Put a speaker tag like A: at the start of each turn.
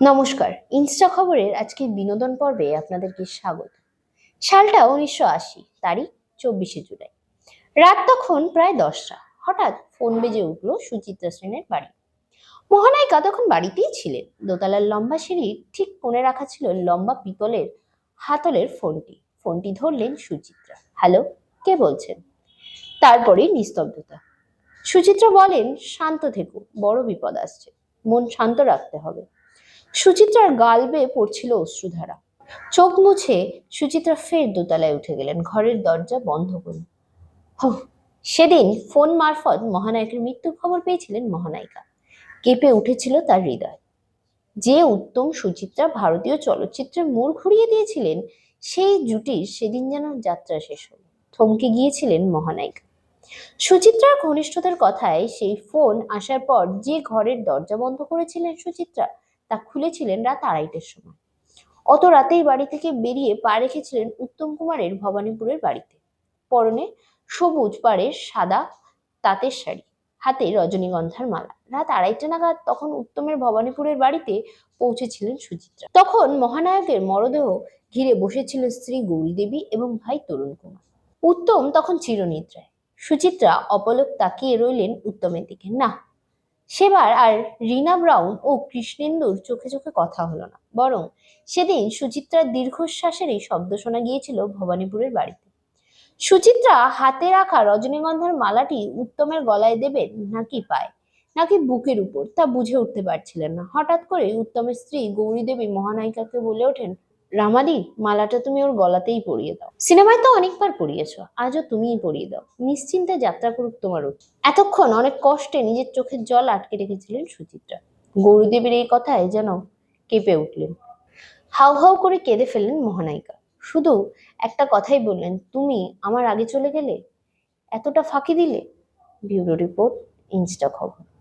A: নমস্কার, ইনস্টা খবরের আজকে বিনোদন পর্বে আপনাদেরকে স্বাগত। সালটা উনিশশো আশি, তারিখ চব্বিশে জুলাই। রাত তখন প্রায় দশটা, হঠাৎ ফোন বেজে উঠল সুচিত্রা সেনের বাড়ি। মহানায়িকা তখন বাড়িতেই ছিলেন? দোতলার লম্বা সিঁড়ির ঠিক কোণে রাখা ছিল লম্বা পিতলের হাতলের ফোনটি। ফোনটি ধরলেন সুচিত্রা। হ্যালো, কে বলছেন? তারপরেই নিস্তব্ধতা। সুচিত্রা বলেন, শান্ত থেকো, বড় বিপদ আসছে। মন শান্ত রাখতে হবে। সুচিত্রার গাল বেয়ে পড়ছিল অশ্রুধারা। চোখ মুছে সুচিত্রা ফের দোতলায় উঠে গেলেন, ঘরের দরজা বন্ধ করে। সেদিন ফোন মারফত মহানায়কের মৃত্যুর খবর পেয়েছিলেন মহানায়িকা। কেঁপে উঠেছিল তার হৃদয়। যে উত্তম সুচিত্রা ভারতীয় চলচ্চিত্রে মোড় ঘুরিয়ে দিয়েছিলেন, সেই জুটির সেদিন যেন যাত্রা শেষ হল, থমকে গিয়েছিলেন মহানায়িকা। সুচিত্রার ঘনিষ্ঠতার কথায় সেই ফোন আসার পর যে ঘরের দরজা বন্ধ করেছিলেন সুচিত্রা তা খুলেছিলেন রাত আড়াইটের সময়। অত রাতেই বাড়ি থেকে বেরিয়ে পা রেখেছিলেন উত্তম কুমারের ভবানীপুরের বাড়িতে। পরনে সবুজ পাড়ের সাদা তাঁতের শাড়ি, হাতে রজনীগন্ধার মালা। রাত আড়াইটা নাগাদ তখন উত্তমের ভবানীপুরের বাড়িতে পৌঁছেছিলেন সুচিত্রা। তখন মহানায়কের মরদেহ ঘিরে বসেছিল স্ত্রী গৌরী দেবী এবং ভাই তরুণ কুমার। উত্তম তখন চিরনিদ্রায়। সুচিত্রা অপলক তাকিয়ে রইলেন উত্তমের দিকে। না সেবার আর রিনা ব্রাউন ও কৃষ্ণেন্দুর চোখে চোখে কথা হলো না। বরং সেদিন সুচিত্রার দীর্ঘশ্বাসেরই শব্দ শোনা গিয়েছিল ভবানীপুরের বাড়িতে। সুচিত্রা হাতে রাখা রজনীগন্ধার মালাটি উত্তমের গলায় দেবেন নাকি পায় নাকি বুকের উপর তা বুঝে উঠতে পারছিলেন না। হঠাৎ করে উত্তমের স্ত্রী গৌরী দেবী মহানায়িকাকে বলে ওঠেন রামাদি, মালাটা তুমি ওর গলাতেই পরিয়ে দাও। সিনেমায় তো অনেকবার পরিয়েছো, আজও তুমিই পরিয়ে দাও। নিশ্চিন্তে যাত্রা করুক তোমার। এতক্ষণ অনেক কষ্টে নিজের চোখের জল আটকে রেখেছিলেন সুচিত্রা। গৌরীদেবীর এই কথায় যেন কেঁপে উঠলেন। হাউ হাউ করে কেঁদে ফেললেন মহানায়িকা। শুধু একটা কথাই বললেন, তুমি আমার আগে চলে গেলে? এতটা ফাঁকি দিলে? ব্যুরো রিপোর্ট, ইনস্টা খবর।